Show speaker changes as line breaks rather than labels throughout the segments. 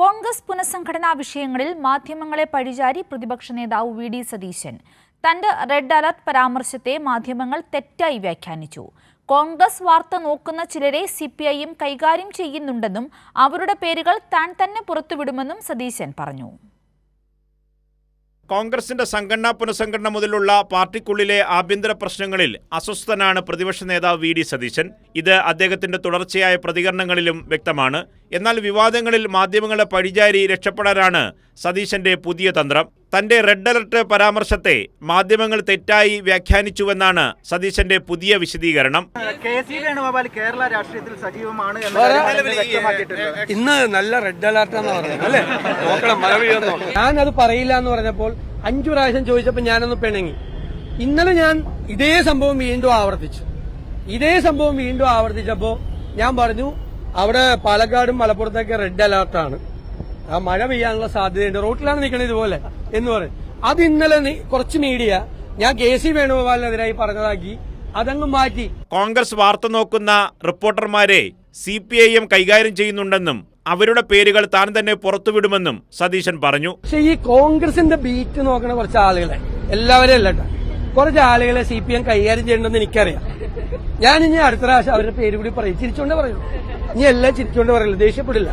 കോൺഗ്രസ് പുനഃസംഘടനാ വിഷയങ്ങളിൽ മാധ്യമങ്ങളെ പഴിചാരി പ്രതിപക്ഷ നേതാവ് വി ഡി സതീശൻ. തന്റെ റെഡ് അലർട്ട് പരാമർശത്തെ മാധ്യമങ്ങൾ തെറ്റായി വ്യാഖ്യാനിച്ചു. കോൺഗ്രസ് വാർത്ത നോക്കുന്ന ചിലരെ സി പി കൈകാര്യം ചെയ്യുന്നുണ്ടെന്നും അവരുടെ പേരുകൾ താൻ തന്നെ പുറത്തുവിടുമെന്നും സതീശൻ പറഞ്ഞു.
കോൺഗ്രസിന്റെ സംഘടനാ പുനഃസംഘടന മുതലുള്ള പാർട്ടിക്കുള്ളിലെ ആഭ്യന്തര പ്രശ്നങ്ങളിൽ അസ്വസ്ഥനാണ് പ്രതിപക്ഷ നേതാവ് വി ഡി സതീശൻ. ഇത് അദ്ദേഹത്തിന്റെ തുടർച്ചയായ പ്രതികരണങ്ങളിലും വ്യക്തമാണ്. എന്നാൽ വിവാദങ്ങളിൽ മാധ്യമങ്ങളെ പഴിചാരി രക്ഷപ്പെടാനാണ് സതീശന്റെ പുതിയ തന്ത്രം. തന്റെ റെഡ് അലർട്ട് പരാമർശത്തെ മാധ്യമങ്ങൾ തെറ്റായി വ്യാഖ്യാനിച്ചുവെന്നാണ് സതീശന്റെ പുതിയ വിശദീകരണം.
കേരള രാഷ്ട്രീയത്തിൽ സജീവമാണ്
ഇന്ന് നല്ല റെഡ് അലർട്ട് എന്ന് പറഞ്ഞത് അല്ലേ? നോക്കണം മഴ പെയ്യുന്നോ ഞാനത് പറയില്ല എന്ന് പറഞ്ഞപ്പോൾ അഞ്ചു പ്രാവശ്യം ചോദിച്ചപ്പോൾ ഞാനൊന്ന് പിണങ്ങി. ഇന്നലെ ഞാൻ ഇതേ സംഭവം വീണ്ടും ആവർത്തിച്ചു. ഇതേ സംഭവം വീണ്ടും ആവർത്തിച്ചപ്പോ ഞാൻ പറഞ്ഞു അവിടെ പാലക്കാടും മലപ്പുറത്തൊക്കെ റെഡ് അലർട്ടാണ്. ആ മഴ പെയ്യാനുള്ള സാധ്യതയുണ്ട്. റോട്ടിലാണ് നിൽക്കുന്നത് ഇതുപോലെ എന്ന് പറയും. അത് ഇന്നലെ കുറച്ച് മീഡിയ ഞാൻ കെ സി വേണുഗോപാലിനെതിരായി പറഞ്ഞതാക്കി. അതങ്ങ് മാറ്റി.
കോൺഗ്രസ് വാർത്ത നോക്കുന്ന റിപ്പോർട്ടർമാരെ സി പി ഐ എം കൈകാര്യം ചെയ്യുന്നുണ്ടെന്നും അവരുടെ പേരുകൾ താൻ തന്നെ പുറത്തുവിടുമെന്നും സതീശൻ പറഞ്ഞു.
പക്ഷെ ഈ കോൺഗ്രസിന്റെ ബീറ്റ് നോക്കണ കുറച്ച് ആളുകളെ എല്ലാവരും അല്ല കുറച്ച് ആളുകളെ സി പി എം കൈകാര്യം ചെയ്യണമെന്ന് എനിക്കറിയാം. ഞാൻ ഇനി അടുത്ത പ്രാവശ്യം അവരുടെ പേര് കൂടി പറയും. ചിരിച്ചോണ്ട് പറയും. ഇനി എല്ലാം ചിരിച്ചോണ്ട് പറയില്ല ദേഷ്യപ്പെടില്ല.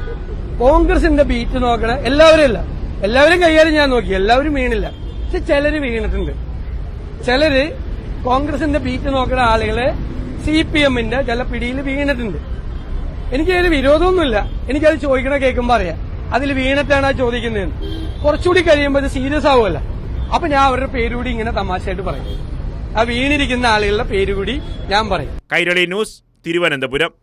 കോൺഗ്രസിന്റെ ബീറ്റ് നോക്കണ എല്ലാവരും ഇല്ല. എല്ലാവരും കൈകാര്യം ഞാൻ നോക്കി എല്ലാവരും വീണില്ല. പക്ഷെ ചിലര് വീണിട്ടുണ്ട്. ചിലര് കോൺഗ്രസിന്റെ ബീറ്റ് നോക്കണ ആളുകളെ സി പി എമ്മിന്റെ ചില പിടിയിൽ വീണിട്ടുണ്ട്. എനിക്ക് അതിൽ വിരോധമൊന്നുമില്ല. എനിക്കത് ചോദിക്കണ കേൾക്കുമ്പോൾ അറിയാം. അതിൽ വീണിട്ടാണ് ആ ചോദിക്കുന്നതെന്ന് കുറച്ചുകൂടി കഴിയുമ്പോൾ അത് സീരിയസ് ആവുമല്ല. അപ്പൊ ഞാൻ അവരുടെ പേരുകൂടി ഇങ്ങനെ തമാശയായിട്ട് പറയും. ആ വീണിരിക്കുന്ന ആളുകളുടെ പേരുകൂടി ഞാൻ പറയും.
കൈരളി ന്യൂസ് തിരുവനന്തപുരം.